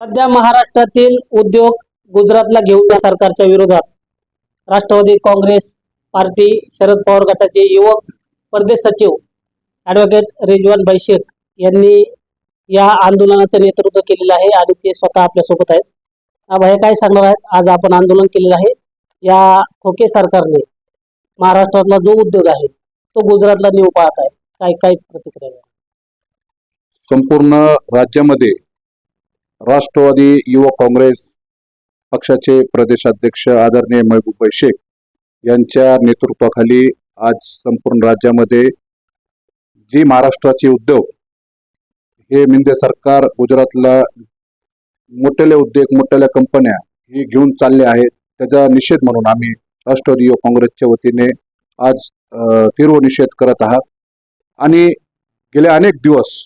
सध्या महाराष्ट्रातील उद्योग गुजरातला घेऊन त्या सरकारच्या विरोधात राष्ट्रवादी काँग्रेस पार्टी शरद पवार गटाचे युवक परदेश सचिव ॲडव्होकेट रिजवान बैशेख यांनी या आंदोलनाचं नेतृत्व केलेलं आहे आणि ते स्वतः आपल्यासोबत आहेत. हा काय सांगणार आहेत? आज आपण आंदोलन केलेलं आहे. या खोके सरकारने महाराष्ट्रातला जो उद्योग आहे तो गुजरातला नेऊ पाहत आहे. काय काय प्रतिक्रिया संपूर्ण राज्यामध्ये राष्ट्रवादी युवक काँग्रेस पक्षाचे प्रदेशाध्यक्ष आदरणीय महबूब शेख यांच्या नेतृत्वाखाली आज संपूर्ण राज्यामध्ये जी महाराष्ट्राचे उद्योग हे मिंदे सरकार गुजरातला मोठेले उद्योग मोठ्याल्या कंपन्या हे घेऊन चालले आहेत त्याचा निषेध म्हणून आम्ही राष्ट्रवादी युवक काँग्रेसच्या वतीने आज तीव्र निषेध करत आहात. आणि गेले अनेक दिवस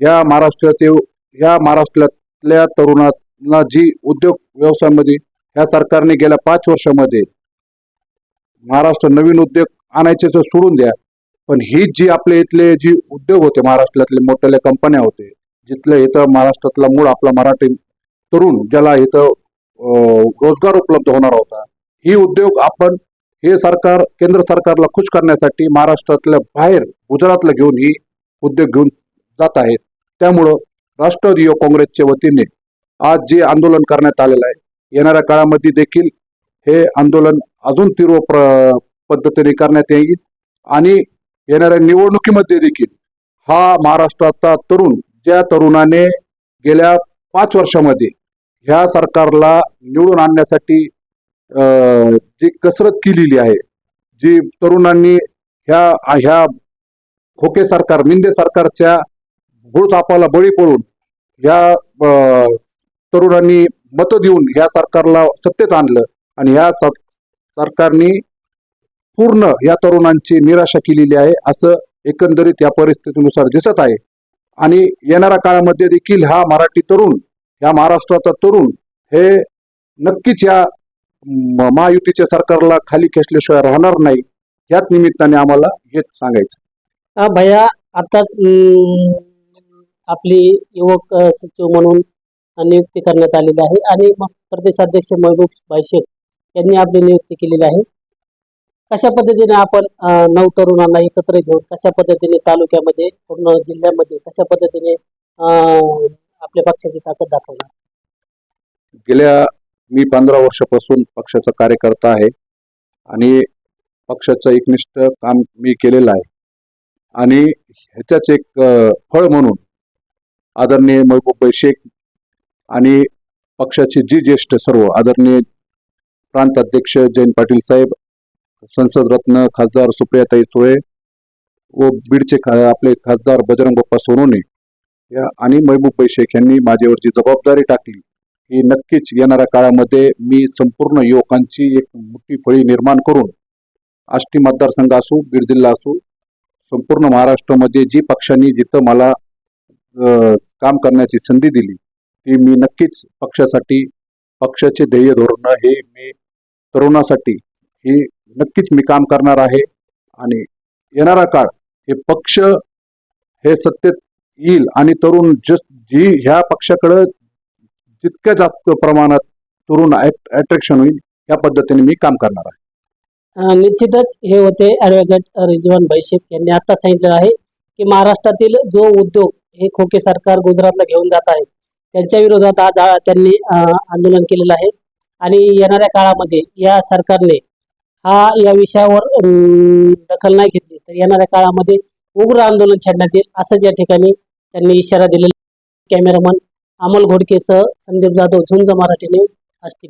या महाराष्ट्रातील या महाराष्ट्रातल्या तरुणांना जी उद्योग व्यवसायामध्ये ह्या सरकारने गेल्या पाच वर्षामध्ये महाराष्ट्र नवीन उद्योग आणायचे तर सोडून द्या पण ही जी आपले इथले जी उद्योग होते महाराष्ट्रातले मोठ्याल्या कंपन्या होते जिथले इथं महाराष्ट्रातला मूळ आपला मराठी तरुण ज्याला इथं रोजगार उपलब्ध होणार होता ही उद्योग आपण हे सरकार केंद्र सरकारला खुश करण्यासाठी महाराष्ट्रातल्या बाहेर गुजरातला घेऊन ही उद्योग घेऊन जात आहेत. त्यामुळं राष्ट्रवादी युवक काँग्रेसच्या वतीने आज जे आंदोलन करण्यात आलेलं आहे येणाऱ्या काळामध्ये देखील हे आंदोलन अजून तीव्र प्र पद्धतीने करण्यात येईल आणि येणाऱ्या निवडणुकीमध्ये देखील हा महाराष्ट्राचा तरुण ज्या तरुणाने गेल्या पाच वर्षामध्ये ह्या सरकारला निवडून आणण्यासाठी जी कसरत केलेली आहे जी तरुणांनी ह्या ह्या खोके सरकार मिंदे सरकारच्या भूळथापाला बळी पडून या तरुणांनी मतं देऊन या सरकारला सत्तेत आणलं आणि या सरकारने पूर्ण या तरुणांची निराशा केलेली आहे असं एकंदरीत या परिस्थितीनुसार दिसत आहे. आणि येणाऱ्या काळामध्ये देखील हा मराठी तरुण या महाराष्ट्राचा तरुण हे नक्कीच या महायुतीच्या सरकारला खाली खेचल्याशिवाय राहणार नाही. याच निमित्ताने आम्हाला हेच सांगायचं भैया आता आपली युवक सचिव म्हणून नियुक्ती करण्यात आलेली आहे आणि मग प्रदेशाध्यक्ष महबूब भाई शेख यांनी आपली नियुक्ती केलेली आहे. कशा पद्धतीने आपण नऊ तरुणांना एकत्र घेऊन कशा पद्धतीने तालुक्यामध्ये पूर्ण जिल्ह्यामध्ये कशा पद्धतीने आपल्या पक्षाची ताकद दाखवणार? गेल्या मी पंधरा वर्षापासून पक्षाचा कार्यकर्ता आहे आणि पक्षाचं एकनिष्ठ काम मी केलेलं आहे. आणि ह्याच्याच एक फळ म्हणून आदरणीय महबूब शेख आणि पक्षाचे जी ज्येष्ठ सर्व आदरणीय प्रांत अध्यक्ष जयंत पाटील साहेब संसद रत्न खासदार सुप्रियाताई सुळे व बीडचे खा आपले खासदार बजरंग बाप्पा सोनोने या आणि महबूब शेख यांनी माझ्यावरची जबाबदारी टाकली की नक्कीच येणाऱ्या काळामध्ये मी संपूर्ण युवकांची एक मोठी फळी निर्माण करून आष्टी मतदारसंघ असो बीड जिल्हा असो संपूर्ण महाराष्ट्रामध्ये जी पक्षांनी जिथं मला काम करण्याची संधी दिली ती मी नक्कीच पक्षासाठी पक्षाचे ध्येय धोरणं हे मी तरुणासाठी हे नक्कीच मी काम करणार आहे. आणि येणारा काळ हे पक्ष हे सत्तेत येईल आणि तरुण जस जी ह्या पक्षाकडं जितक्या जास्त प्रमाणात तरुण अट्रॅक्शन होईल या पद्धतीने मी काम करणार आहे. निश्चितच हे होते ॲडव्होकेट रिजवान बैशेख यांनी आता सांगितलं आहे की महाराष्ट्रातील जो उद्योग हे खोके सरकार गुजरातला घेऊन जात आहे. त्यांच्या विरोधात आज त्यांनी आंदोलन केलेलं आहे. आणि येणाऱ्या काळामध्ये या सरकारने हा या विषयावर दखल नाही घेतली. तर येणाऱ्या काळामध्ये उग्र आंदोलन छेडण्यात येईल असंच या ठिकाणी त्यांनी इशारा दिलेला कॅमेरामन अमोल घोडकेसह संदीप जाधव झुंज मराठी न्यूज आष्टी